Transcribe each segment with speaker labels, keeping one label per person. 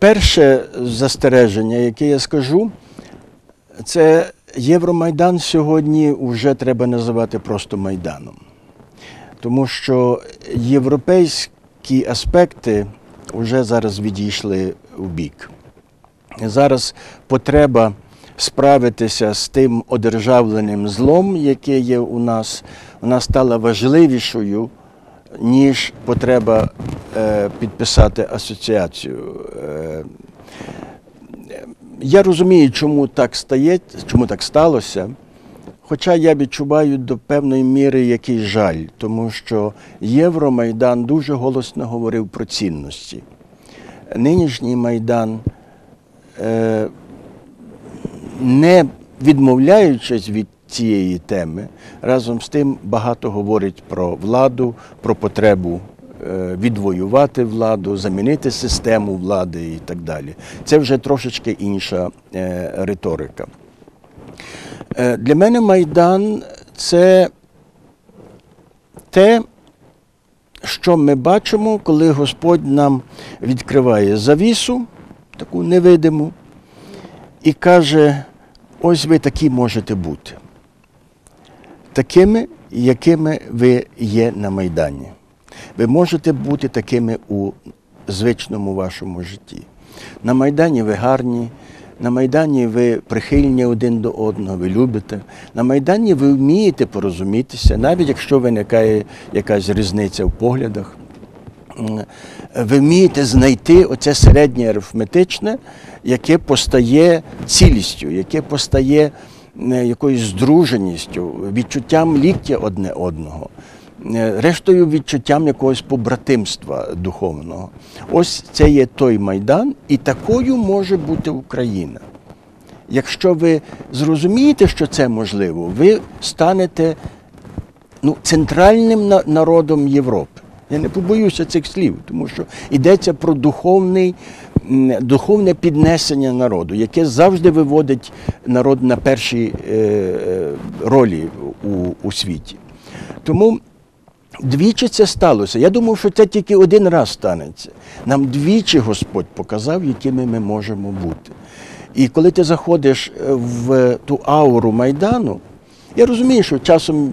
Speaker 1: перше застереження, яке я скажу, це Євромайдан сьогодні вже треба називати просто Майданом. Тому що європейські аспекти вже зараз відійшли в бік. Зараз потреба справитися з тим одержавленим злом, яке є у нас, вона стала важливішою, ніж потреба підписати асоціацію. Е, я розумію, чому так стає, чому так сталося. Хоча я відчуваю до певної міри якийсь жаль, тому що Євромайдан дуже голосно говорив про цінності. Нинішній майдан, е, не відмовляючись від цієї теми, разом з тим багато говорить про владу, про потребу е, відвоювати владу, замінити систему влади і так далі. Це вже трошечки інша е, риторика. Е, Для мене Майдан це те, що ми бачимо, коли Господь нам відкриває завісу, таку невидиму, і каже: ось ви такі можете бути. Такими, якими ви є на Майдані. Ви можете бути такими у звичному вашому житті. На Майдані ви гарні, на Майдані ви прихильні один до одного, ви любите. На Майдані ви вмієте порозумітися, навіть якщо виникає якась різниця в поглядах. Ви вмієте знайти оце середнє арифметичне, яке постає цілістю, яке постає якоюсь здруженістю, відчуттям ліктя одне одного, рештою відчуттям якогось побратимства духовного. Ось це є той майдан, і такою може бути Україна. Якщо ви зрозумієте, що це можливо, ви станете ну, центральним на- народом Європи. Я не побоюся цих слів, тому що йдеться про духовний, духовне піднесення народу, яке завжди виводить народ на перші е, е, ролі у, у світі. Тому двічі це сталося. Я думав, що це тільки один раз станеться. Нам двічі Господь показав, якими ми можемо бути. І коли ти заходиш е, в ту ауру Майдану, я розумію, що часом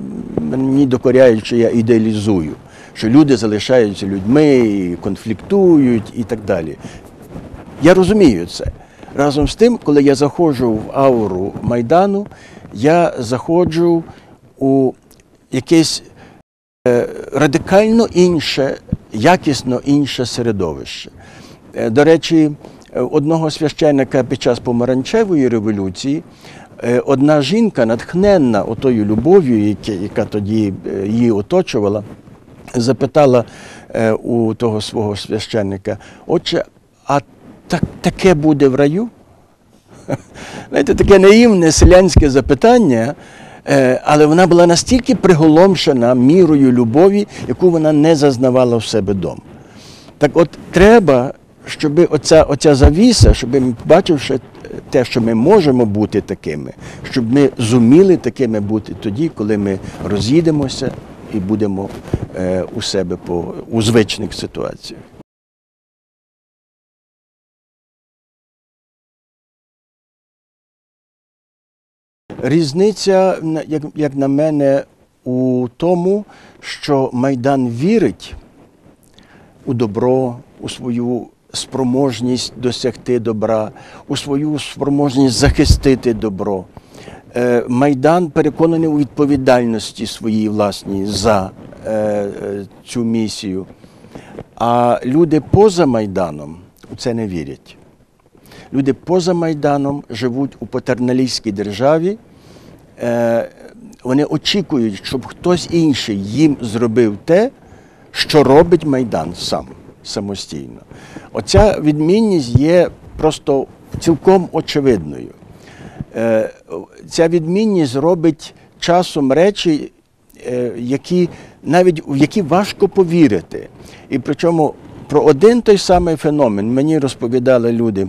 Speaker 1: мені докоряють, що я ідеалізую, що люди залишаються людьми, конфліктують і так далі. Я розумію це. Разом з тим, коли я заходжу в ауру Майдану, я заходжу у якесь радикально інше, якісно інше середовище. Е, До речі, е, одного священника під час помаранчевої революції е, одна жінка, натхненна отою любов'ю, яка, тоді е, її оточувала, запитала е, у того свого священника, отче, а так, таке буде в раю? Знаєте, таке наївне селянське запитання, е, але вона була настільки приголомшена мірою любові, яку вона не зазнавала в себе вдома. Так от треба, щоб оця, оця завіса, щоб ми, бачивши те, що ми можемо бути такими, щоб ми зуміли такими бути тоді, коли ми роз'їдемося і будемо е, у себе по, у звичних ситуаціях. Різниця, як, як на мене, у тому, що Майдан вірить у добро, у свою спроможність досягти добра, у свою спроможність захистити добро. Е, Майдан переконаний у відповідальності своїй власній за е, е, цю місію. А люди поза Майданом у це не вірять. Люди поза Майданом живуть у патерналістській державі. Е, Вони очікують, щоб хтось інший їм зробив те, що робить Майдан сам самостійно. Оця відмінність є просто цілком очевидною. Е, Ця відмінність робить часом речі, е, які навіть в які важко повірити. І причому про один той самий феномен мені розповідали люди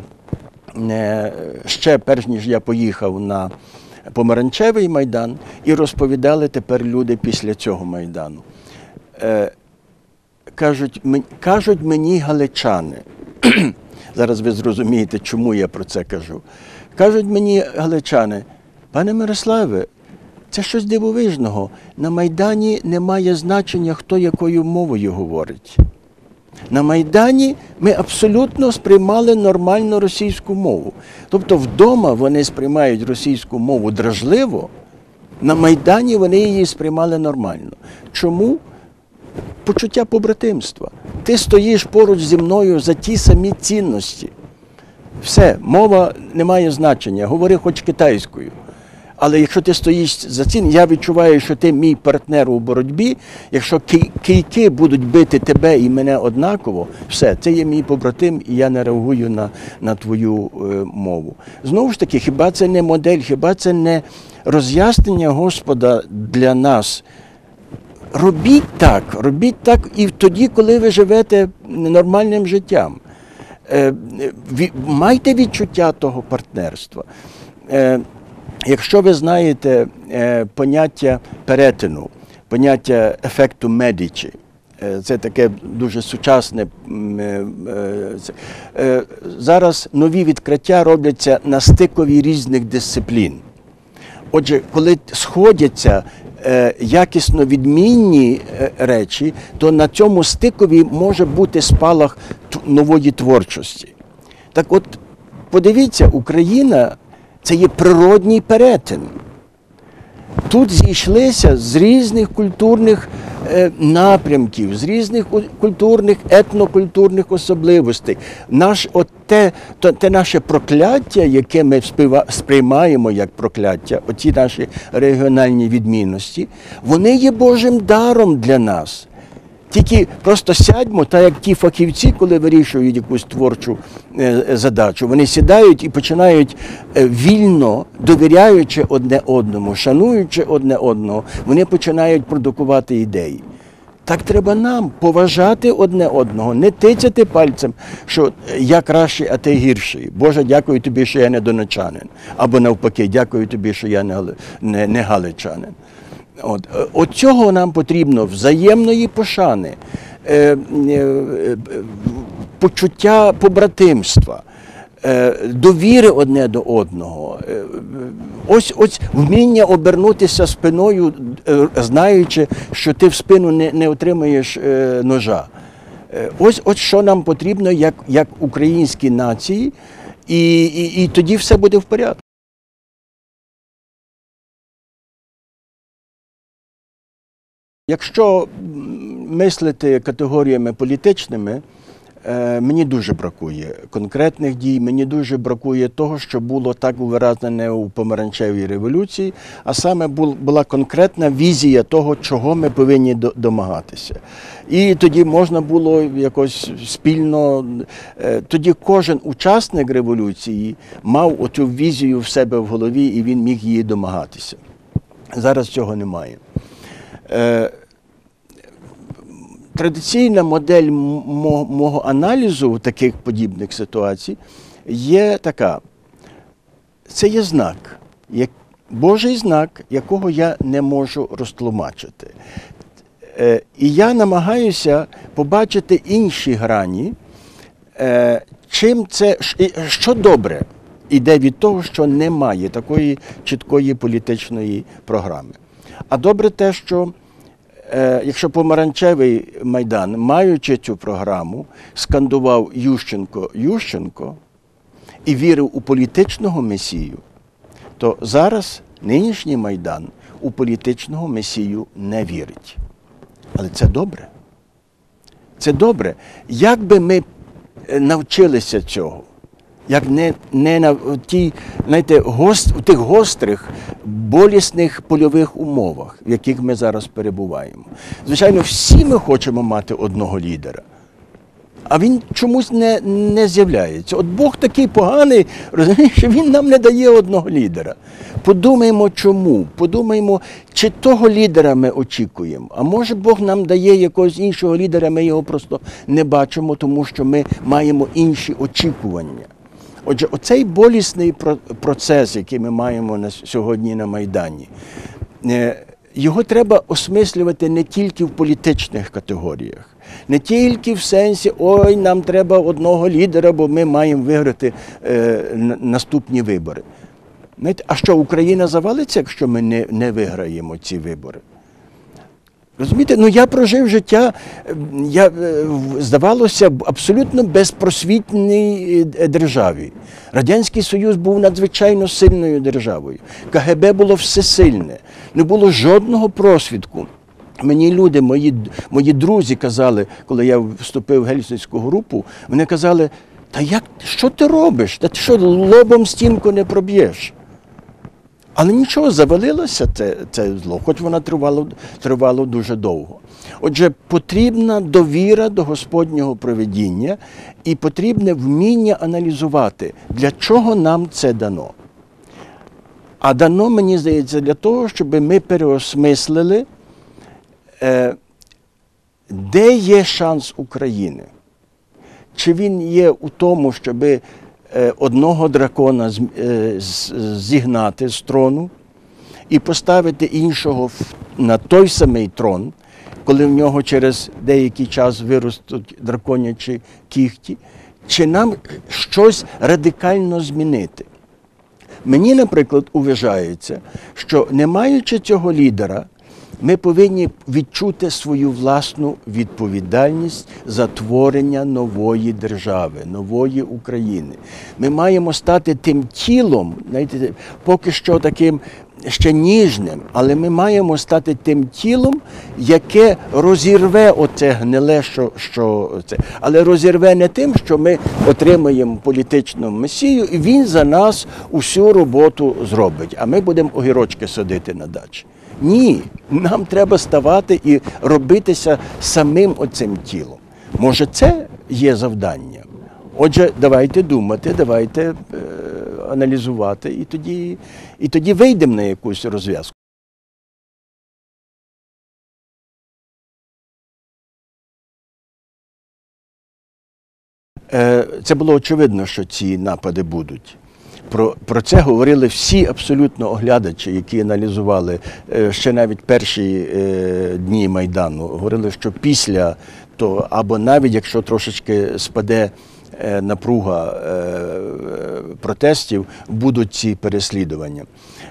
Speaker 1: ще перш ніж я поїхав на помаранчевий майдан, і розповідали тепер люди після цього майдану. Е, Кажуть, кажуть мені галичани, Зараз ви зрозумієте, чому я про це кажу. Кажуть мені галичани, пане Мирославе, це щось дивовижного. На Майдані немає значення, хто якою мовою говорить. На Майдані ми абсолютно сприймали нормально російську мову. Тобто вдома вони сприймають російську мову дражливо, на Майдані вони її сприймали нормально. Чому? Почуття побратимства. Ти стоїш поруч зі мною за ті самі цінності. Все, мова не має значення, говори хоч китайською. Але якщо ти стоїш за цін, я відчуваю, що ти мій партнер у боротьбі. Якщо ки- кийки будуть бити тебе і мене однаково, все, це є мій побратим, і я не реагую на, на твою е, мову. Знову ж таки, хіба це не модель, хіба це не роз'яснення Господа для нас? Робіть так, робіть так і тоді, коли ви живете нормальним життям. Е, Майте відчуття того партнерства. Е, Якщо ви знаєте е, поняття перетину, поняття ефекту медичі, е, це таке дуже сучасне. е, Зараз нові відкриття робляться на стикові різних дисциплін. Отже, коли сходяться якісно відмінні речі, то на цьому стикові може бути спалах нової творчості. Так от, подивіться, Україна це є природній перетин. Тут зійшлися з різних культурних е, напрямків, з різних культурних, етнокультурних особливостей. Наш, от те, то, те наше прокляття, яке ми співа- сприймаємо як прокляття, оці наші регіональні відмінності, вони є Божим даром для нас. Тільки просто сядьмо, так як ті фахівці, коли вирішують якусь творчу е, задачу, вони сідають і починають е, вільно, довіряючи одне одному, шануючи одне одного, вони починають продукувати ідеї. Так треба нам поважати одне одного, не тицяти пальцем, що я кращий, а ти гірший. Боже, дякую тобі, що я не донечанин. Або навпаки, дякую тобі, що я не, не, не галичанин. От, е, от цього нам потрібно взаємної пошани, е, е, почуття побратимства, е, довіри одне до одного. Е, Ось ось вміння обернутися спиною, е, знаючи, що ти в спину не, не отримаєш е, ножа. Е, Ось, ось що нам потрібно як, як українській нації, і, і, і тоді все буде в порядку. Якщо мислити категоріями політичними, е, мені дуже бракує конкретних дій, мені дуже бракує того, що було так виражене у помаранчевій революції, а саме була конкретна візія того, чого ми повинні домагатися. І тоді можна було якось спільно, е, тоді кожен учасник революції мав оцю візію в себе в голові і він міг її домагатися. Зараз цього немає. Е, Традиційна модель мого аналізу таких подібних ситуацій є така. Це є знак, як, Божий знак, якого я не можу розтлумачити. Е, І я намагаюся побачити інші грані, е, чим це, що добре іде від того, що немає такої чіткої політичної програми. А добре те, що е, якщо помаранчевий майдан, маючи цю програму, скандував Ющенко Ющенко і вірив у політичного месію, то зараз нинішній майдан у політичного месію не вірить. Але це добре. Це добре. Як би ми е, навчилися цього? Як не, не на тій, знаєте, гост, в тих гострих, болісних польових умовах, в яких ми зараз перебуваємо. Звичайно, всі ми хочемо мати одного лідера. А він чомусь не, не з'являється. От Бог такий поганий, розумієш, що він нам не дає одного лідера. Подумаємо, чому? Подумаємо, чи того лідера ми очікуємо. А може Бог нам дає якогось іншого лідера, ми його просто не бачимо, тому що ми маємо інші очікування. Отже, оцей болісний про- процес, який ми маємо на сьогодні на Майдані, е, його треба осмислювати не тільки в політичних категоріях. Не тільки в сенсі, ой, нам треба одного лідера, бо ми маємо виграти е, наступні вибори. А що Україна завалиться, якщо ми не, не виграємо ці вибори? Розумієте, ну я прожив життя, е, я, е, в- здавалося, б, абсолютно безпросвітній е, державі. Радянський Союз був надзвичайно сильною державою. КГБ було всесильне, не було жодного просвідку. Мені люди, мої, мої друзі казали, коли я вступив в Гельсінську групу, вони казали, та як, що ти робиш? Та ти що лобом стінку не проб'єш? Але нічого, завалилося це, це зло, хоч воно тривало, тривало дуже довго. Отже, потрібна довіра до Господнього проведіння і потрібне вміння аналізувати, для чого нам це дано. А дано, мені здається, для того, щоб ми переосмислили, е, де є шанс України. Чи він є у тому, щоб е, одного дракона е, зігнати з трону і поставити іншого на той самий трон, коли в нього через деякий час виростуть драконячі кіхті, чи нам щось радикально змінити? Мені, наприклад, вважається, що не маючи цього лідера, ми повинні відчути свою власну відповідальність за творення нової держави, нової України. Ми маємо стати тим тілом, знаєте, поки що таким ще ніжним, але ми маємо стати тим тілом, яке розірве оце гниле, що, що це. Але розірве не тим, що ми отримаємо політичну месію, і він за нас усю роботу зробить, а ми будемо огірочки садити на дачі. Ні, нам треба ставати і робитися самим оцим тілом. Може, це є завдання. Отже, давайте думати, давайте е, аналізувати, і тоді, і тоді вийдемо на якусь розв'язку. Е, Це було очевидно, що ці напади будуть. Про, про це говорили всі абсолютно оглядачі, які аналізували е, ще навіть перші е, дні Майдану. Говорили, що після того, або навіть якщо трошечки спаде е, напруга протестів, будуть ці переслідування.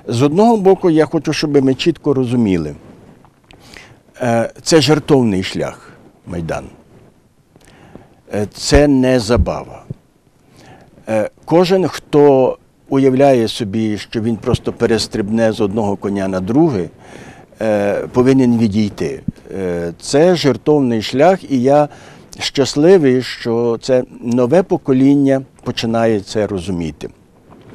Speaker 1: З одного боку, я хочу, щоб ми чітко розуміли, це жертовний шлях Майдан. Це не забава. Кожен, хто уявляє собі, що він просто перестрибне з одного коня на другий, е, повинен відійти. Е, Це жертовний шлях, і я щасливий, що це нове покоління починає це розуміти.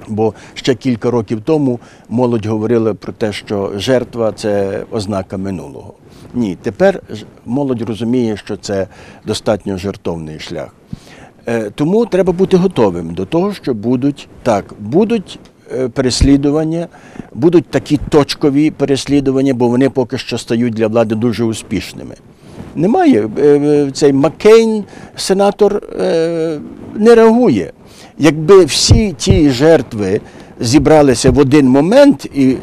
Speaker 1: Бо ще кілька років тому молодь говорила про те, що жертва це ознака минулого. Ні, тепер молодь розуміє, що це достатньо жертовний шлях. Е, Тому треба бути готовим до того, що будуть так, будуть е, переслідування, будуть такі точкові переслідування, бо вони поки що стають для влади дуже успішними. Немає. Е, Цей Маккейн, сенатор, не реагує. Якби всі ті жертви зібралися в один момент і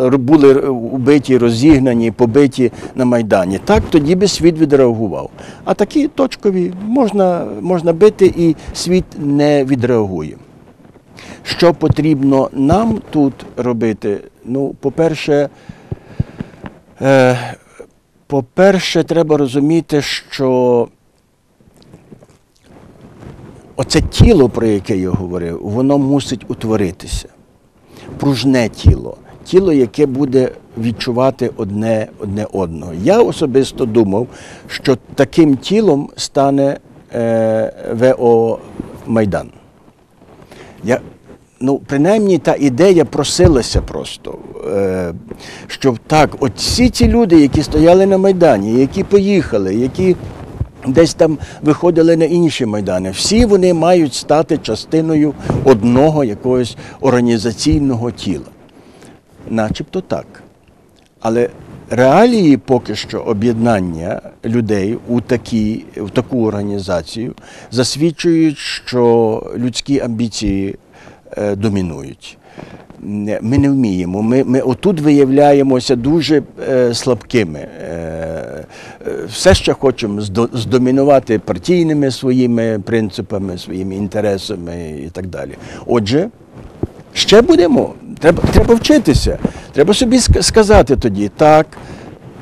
Speaker 1: е, були убиті, розігнані, побиті на Майдані, так тоді би світ відреагував. А такі точкові можна, можна бити, і світ не відреагує. Що потрібно нам тут робити? Ну, по-перше, е, по-перше, треба розуміти, що оце тіло, про яке я говорив, воно мусить утворитися. Пружне тіло, тіло, яке буде відчувати одне, одне одного. Я особисто думав, що таким тілом стане е, ВО Майдан. Я, ну, принаймні та ідея просилася просто, е, щоб так, от всі ці люди, які стояли на Майдані, які поїхали, які десь там виходили на інші майдани, всі вони мають стати частиною одного якогось організаційного тіла. Начебто так. Але реалії поки що об'єднання людей у, такі, в таку організацію засвідчують, що людські амбіції е, домінують. Ми не вміємо. Ми, ми отут виявляємося дуже е, слабкими. Е, е, все ще хочемо здомінувати партійними своїми принципами, своїми інтересами і так далі. Отже, ще будемо. Треба, треба вчитися. Треба собі сказати тоді, так.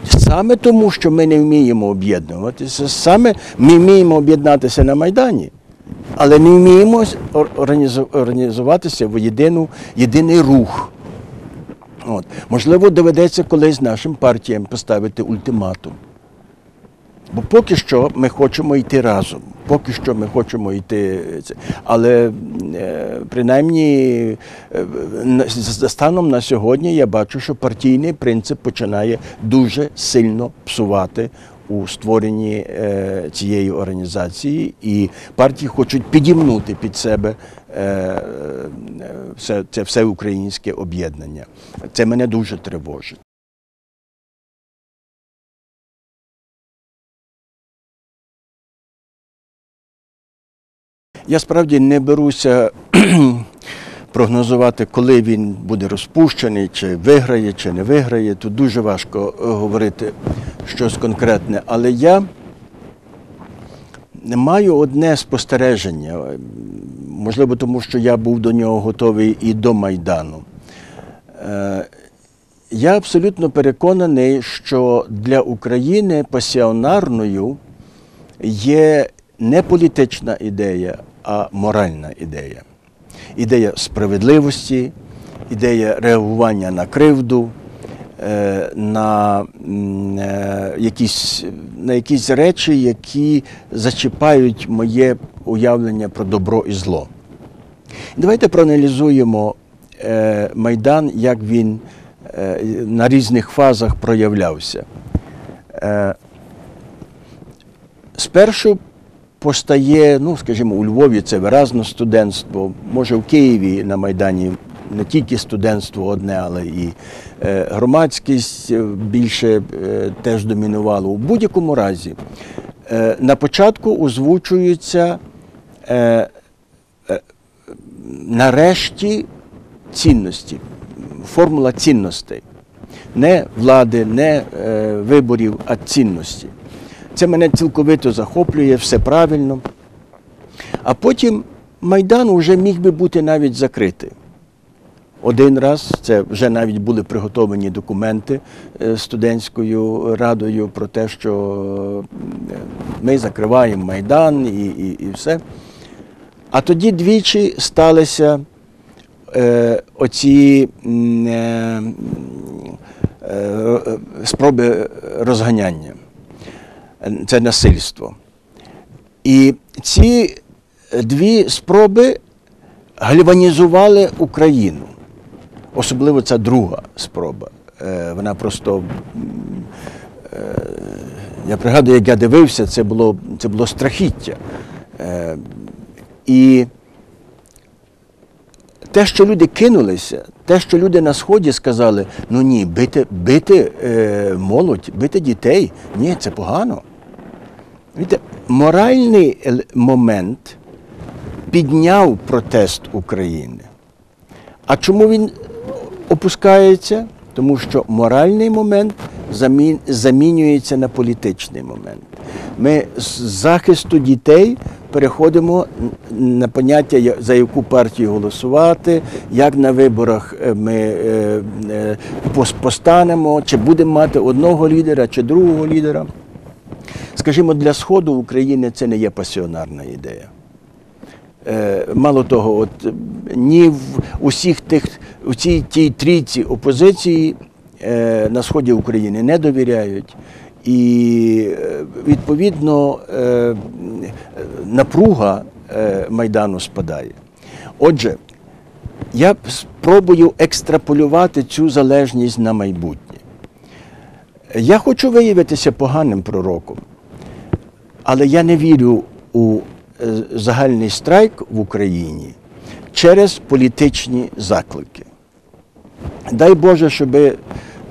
Speaker 1: Саме тому, що ми не вміємо об'єднуватися, саме ми вміємо об'єднатися на Майдані, але не вміємо організуватися в єдину, єдиний рух. От. Можливо, доведеться колись нашим партіям поставити ультиматум. Бо поки що ми хочемо йти разом, поки що ми хочемо йти. Але е, принаймні е, станом на сьогодні я бачу, що партійний принцип починає дуже сильно псувати у створенні е, цієї організації, і партії хочуть підімнути під себе е, все, це всеукраїнське об'єднання. Це мене дуже тривожить. Я справді не беруся прогнозувати, коли він буде розпущений, чи виграє, чи не виграє. Тут дуже важко е, говорити щось конкретне. Але я маю одне спостереження, можливо, тому що я був до нього готовий і до Майдану. Е, Я абсолютно переконаний, що для України пасіонарною є не політична ідея, а моральна ідея. Ідея справедливості, ідея реагування на кривду, на, е, якісь, на якісь речі, які зачіпають моє уявлення про добро і зло. Давайте проаналізуємо е, Майдан, як він е, на різних фазах проявлявся. Е, Спершу постає, ну, скажімо, у Львові це виразно студентство, може в Києві на Майдані не тільки студентство одне, але і е, громадськість е, більше е, теж домінувала. У будь-якому разі, на початку озвучуються нарешті цінності, формула цінностей. Не влади, не виборів, а цінності. Це мене цілковито захоплює, все правильно. А потім Майдан вже міг би бути навіть закритий. Один раз це вже навіть були приготовані документи е, студентською радою про те, що е, ми закриваємо Майдан і, і, і все. А тоді двічі сталися е, оці е, е, спроби розганяння. Це насильство. І ці дві спроби гальванізували Україну. Особливо ця друга спроба. Е, Вона просто. е, Я пригадую, як я дивився, це було, це було страхіття. Е, І те, що люди кинулися, те, що люди на Сході сказали, ну ні, бити, бити молодь, бити дітей, ні, це погано. Видите, моральний момент підняв протест України. А чому він опускається? Тому що моральний момент замін- замінюється на політичний момент. Ми з захисту дітей переходимо на поняття, за яку партію голосувати, як на виборах е, ми е, е, пос- постанемо, чи будемо мати одного лідера, чи другого лідера. Скажімо, для Сходу України це не є пасіонарна ідея. Е, Мало того, от ні в усіх тих у цій тій трійці опозиції е, на сході України не довіряють, і е, відповідно е, напруга е, майдану спадає. Отже, я спробую екстраполювати цю залежність на майбутнє. Я хочу виявитися поганим пророком, але я не вірю у загальний страйк в Україні через політичні заклики. Дай Боже, щоб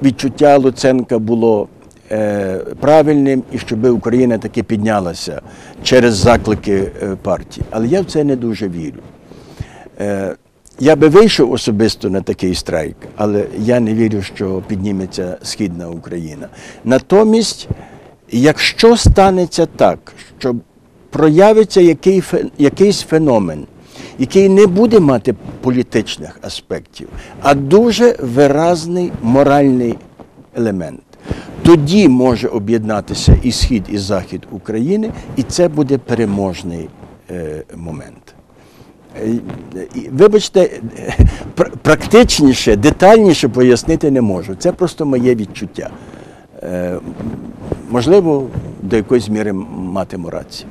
Speaker 1: відчуття Луценка було е, правильним і щоб Україна таки піднялася через заклики е, партії. Але я в це не дуже вірю. Е, Я би вийшов особисто на такий страйк, але я не вірю, що підніметься Східна Україна. Натомість, якщо станеться так, що проявиться який, якийсь феномен, який не буде мати політичних аспектів, а дуже виразний моральний елемент, тоді може об'єднатися і схід, і захід України, і це буде переможний е, момент. Е, Вибачте, практичніше, детальніше пояснити не можу. Це просто моє відчуття. Е, Можливо, до якоїсь міри матиму рацію.